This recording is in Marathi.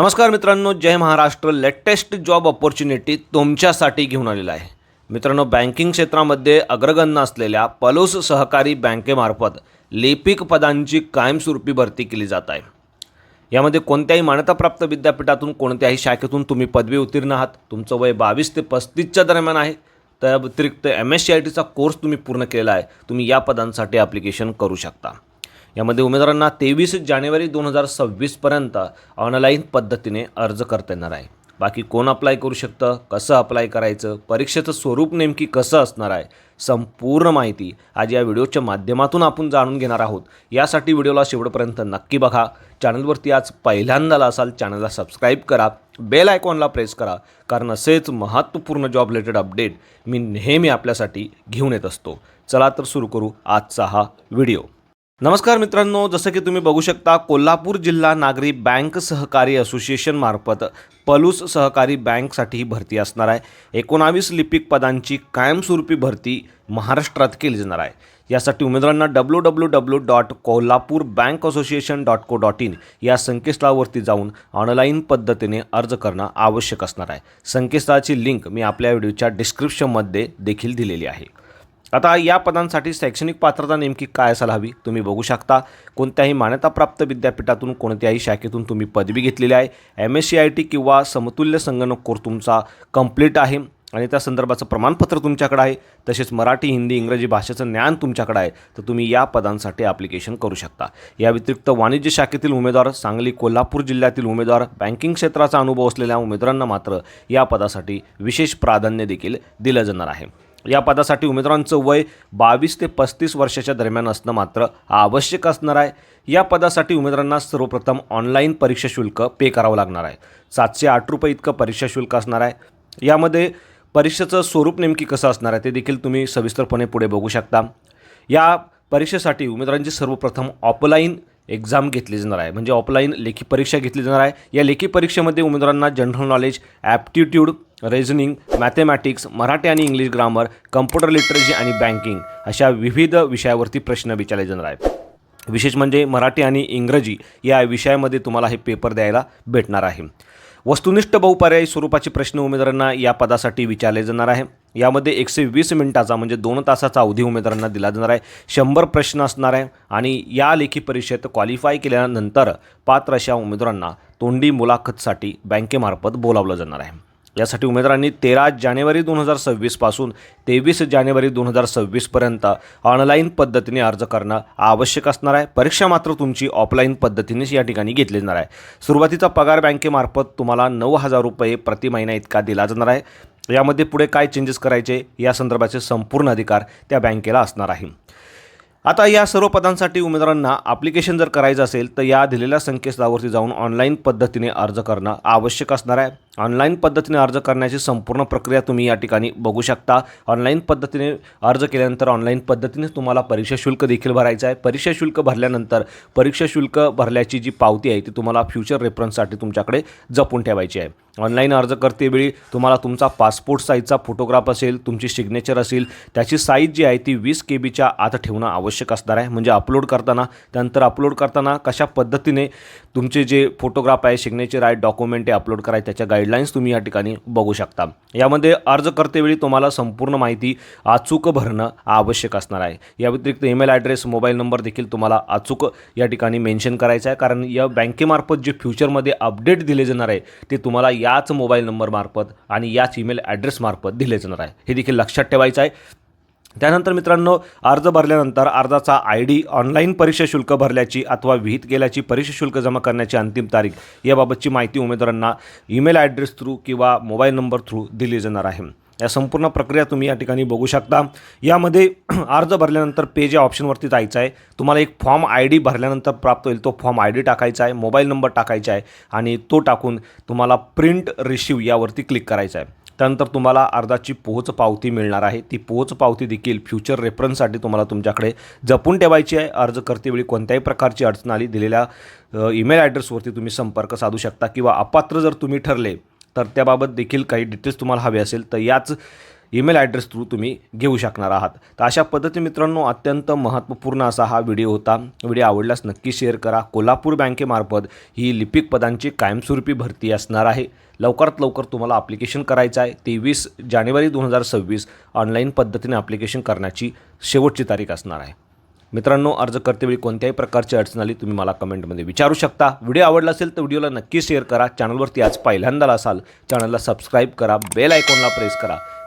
नमस्कार मित्रांनो जय महाराष्ट्र. लेटेस्ट जॉब ऑपॉर्च्युनिटी तुमच्यासाठी घेऊन आलेला आहे. मित्रांनो बँकिंग क्षेत्रामध्ये अग्रगण्य असलेल्या पलोस सहकारी बँकेमार्फत लिपिक पदांची कायमस्वरूपी भरती केली जात आहे. यामध्ये कोणत्याही मान्यताप्राप्त विद्यापीठातून कोणत्याही शाखेतून तुम्ही पदवी उत्तीर्ण आहात. तुमचं वय बावीस ते पस्तीसच्या दरम्यान आहे. त्या व्यतिरिक्त एम एस सी आय टीचा कोर्स तुम्ही पूर्ण केला आहे. तुम्ही या पदांसाठी ॲप्लिकेशन करू शकता. यामध्ये उमेदवारांना तेवीस जानेवारी दोन हजार सव्वीसपर्यंत ऑनलाईन पद्धतीने अर्ज करता येणार आहे. बाकी कोण अप्लाय करू शकतं कसं अप्लाय करायचं परीक्षेचं स्वरूप नेमकी कसं असणार आहे संपूर्ण माहिती आज या व्हिडिओच्या माध्यमातून आपण जाणून घेणार आहोत. यासाठी व्हिडिओला शेवटपर्यंत नक्की बघा. चॅनलवरती आज पहिल्यांदाला असाल चॅनलला सबस्क्राईब करा. बेल आयकॉनला प्रेस करा कारण असेच महत्त्वपूर्ण जॉब रिलेटेड अपडेट मी नेहमी आपल्यासाठी घेऊन येत असतो. चला तर सुरू करू आजचा हा व्हिडिओ. नमस्कार मित्रांनो जसं की तुम्ही बघू शकता कोल्हापूर जिल्हा नागरी बँक सहकारी असोसिएशनमार्फत पलूस सहकारी बँकसाठी ही भरती असणार आहे. एकोणावीस लिपिक पदांची कायमस्वरूपी भरती महाराष्ट्रात केली जाणार आहे. यासाठी उमेदवारांना W W W dot Kolhapur bank association dot co dot in या संकेतस्थळावरती जाऊन ऑनलाईन पद्धतीने अर्ज करणं आवश्यक असणार आहे. संकेतस्थळाची लिंक मी आपल्या व्हिडिओच्या डिस्क्रिप्शनमध्ये देखील दिलेली आहे. आता या पदांसाठी शैक्षणिक पात्रता नेमकी काय असायला हवी तुम्ही बघू शकता. कोणत्याही मान्यताप्राप्त विद्यापीठातून कोणत्याही शाखेतून तुम्ही पदवी घेतलेली आहे. M S C I T किंवा समतुल्य संगणक कोर्स तुमचा कंप्लीट आहे आणि त्या संदर्भाचं प्रमाणपत्र तुमच्याकडे आहे. तसेच मराठी हिंदी इंग्रजी भाषेचं ज्ञान तुमच्याकडे आहे. तर तुम्ही या पदांसाठी ॲप्लिकेशन करू शकता. या व्यतिरिक्त वाणिज्य शाखेतील उमेदवार सांगली कोल्हापूर जिल्ह्यातील उमेदवार बँकिंग क्षेत्राचा अनुभव असलेल्या उमेदवारांना मात्र या पदासाठी विशेष प्राधान्य देखील दिलं जाणार आहे. या पदासाठी उमेदवारांचं वय बावीस ते पस्तीस वर्षाच्या दरम्यान असणं मात्र आवश्यक असणार आहे. या पदासाठी उमेदवारांना सर्वप्रथम ऑनलाईन परीक्षा शुल्क पे करावं लागणार आहे. सातशे आठ रुपये इतकं परीक्षा शुल्क असणार आहे. यामध्ये परीक्षेचं स्वरूप नेमकी कसं असणार आहे ते देखील तुम्ही सविस्तरपणे पुढे बघू शकता. या परीक्षेसाठी उमेदवारांची सर्वप्रथम ऑफलाईन एक्झाम घेतली जाणार आहे. म्हणजे ऑफलाईन लेखी परीक्षा घेतली जाणार आहे. या लेखी परीक्षेमध्ये उमेदवारांना general knowledge aptitude reasoning mathematics Marathi आणि इंग्लिश ग्रामर कम्प्युटर लिटरेसी आणि बँकिंग अशा विविध विषयावरती प्रश्न विचारले जाणार आहेत. विशेष म्हणजे मराठी आणि इंग्रजी या विषयामध्ये तुम्हाला हे पेपर द्यायला भेटणार आहे. वस्तुनिष्ठ बहुपर्यायी स्वरूपाचे प्रश्न उमेदवारांना या पदासाठी विचारले जाणार आहे. यामध्ये एकशे वीस मिनिटाचा म्हणजे दोन तासाचा अवधी उमेदवारांना दिला जाणार आहे. शंभर प्रश्न असणार आहे आणि या लेखी परीक्षेत क्वालिफाय केल्यानंतर पात्र अशा उमेदवारांना तोंडी मुलाखतसाठी बँकेमार्फत बोलावलं जाणार आहे. यासाठी उमेदवारांनी तेरा जानेवारी दोन हजार सव्वीसपासून तेवीस जानेवारी दोन हजार सव्वीसपर्यंत ऑनलाईन पद्धतीने अर्ज करणं आवश्यक असणार आहे. परीक्षा मात्र तुमची ऑफलाईन पद्धतीनेच या ठिकाणी घेतली जाणार आहे. सुरुवातीचा पगार बँकेमार्फत तुम्हाला नऊ हजार रुपये प्रति महिना इतका दिला जाणार आहे. यामध्ये पुढे काय चेंजेस करायचे या संदर्भाचे संपूर्ण अधिकार त्या बँकेला असणार आहे. आता या सर्व पदांसाठी उमेदवारांना ॲप्लिकेशन जर करायचं असेल तर या दिलेल्या संकेतस्थळावरती जाऊन ऑनलाईन पद्धतीने अर्ज करणं आवश्यक असणार आहे. ऑनलाईन पद्धतीने अर्ज करण्याची संपूर्ण प्रक्रिया तुम्ही या ठिकाणी बघू शकता. ऑनलाईन पद्धतीने अर्ज केल्यानंतर ऑनलाईन पद्धतीने तुम्हाला परीक्षा शुल्क देखील भरायचं आहे. परीक्षा शुल्क भरल्यानंतर परीक्षा शुल्क भरल्याची जी पावती आहे ती तुम्हाला फ्युचर रेफरन्ससाठी तुमच्याकडे जपून ठेवायची आहे. ऑनलाईन अर्ज करतेवेळी तुम्हाला तुमचा पासपोर्ट साईजचा फोटोग्राफ असेल तुमची सिग्नेचर असेल त्याची साईज जी आहे ती वीस के बीच्या आत ठेवणं आवश्यक आवश्यक असणार आहे. म्हणजे अपलोड करताना त्यानंतर अपलोड करताना कशा पद्धतीने तुमचे जे फोटोग्राफ आहे सिग्नेचर आहे डॉक्युमेंट आहे अपलोड करायचे त्याच्या गाईडलाईन्स तुम्ही या ठिकाणी बघू शकता. यामध्ये अर्ज करतेवेळी तुम्हाला संपूर्ण माहिती अचूक भरणं आवश्यक असणार आहे. या व्यतिरिक्त ईमेल ॲड्रेस मोबाईल नंबर देखील तुम्हाला अचूक या ठिकाणी मेन्शन करायचा आहे. कारण या बँकेमार्फत जे फ्युचरमध्ये अपडेट दिले जाणार आहे ते तुम्हाला याच मोबाईल नंबरमार्फत आणि याच ईमेल ॲड्रेसमार्फत दिले जाणार आहे. हे देखील लक्षात ठेवायचं आहे. त्यानंतर मित्रांनो अर्ज भरल्यानंतर अर्जाचा आय डी ऑनलाईन परीक्षा शुल्क भरल्याची अथवा विहित केल्याची परीक्षा शुल्क जमा करण्याची अंतिम तारीख याबाबतची माहिती उमेदवारांना ईमेल ॲड्रेस थ्रू किंवा मोबाईल नंबर थ्रू दिली जाणार आहे. या संपूर्ण प्रक्रिया तुम्ही या ठिकाणी बघू शकता. यामध्ये अर्ज भरल्यानंतर पे या ऑप्शनवरती जायचं आहे. तुम्हाला एक फॉर्म आय डी भरल्यानंतर प्राप्त होईल. तो फॉर्म आय डी टाकायचा आहे मोबाईल नंबर टाकायचा आहे आणि तो टाकून तुम्हाला प्रिंट रिसिव्ह यावरती क्लिक करायचा आहे. त्यानंतर तुम्हाला अर्जाची पोहोच पावती मिळणार आहे. ती पोहोच पावती देखील फ्युचर रेफरन्ससाठी तुम्हाला तुमच्याकडे जपून ठेवायची आहे. अर्ज करतेवेळी कोणत्याही प्रकारची अडचण आली दिलेल्या ईमेल ॲड्रेसवरती तुम्ही संपर्क साधू शकता किंवा अपात्र जर तुम्ही ठरले तर त्याबाबत देखील काही डिटेल्स तुम्हाला हवे असेल तर याच ईमेल ॲड्रेस थ्रू तुम्ही घेऊ शकणार आहात. तर अशा पद्धती मित्रांनो अत्यंत महत्त्वपूर्ण असा हा व्हिडिओ होता. व्हिडिओ आवडल्यास नक्की शेअर करा. कोल्हापूर बँकेमार्फत ही लिपिक पदांची कायमस्वरूपी भरती असणार आहे. लवकरात लवकर तुम्हाला ॲप्लिकेशन करायचं आहे. तेवीस जानेवारी दोन हजार सव्वीस ऑनलाईन पद्धतीने ॲप्लिकेशन करण्याची शेवटची तारीख असणार आहे. मित्रांनो अर्ज करतेवेळी कोणत्याही प्रकारची अडचण आली तुम्ही मला कमेंटमध्ये विचारू शकता. व्हिडिओ आवडला असेल तर व्हिडिओला नक्की शेअर करा. चॅनलवरती आज पहिल्यांदा असाल चॅनलला सबस्क्राईब करा. बेल आयकॉनला प्रेस करा.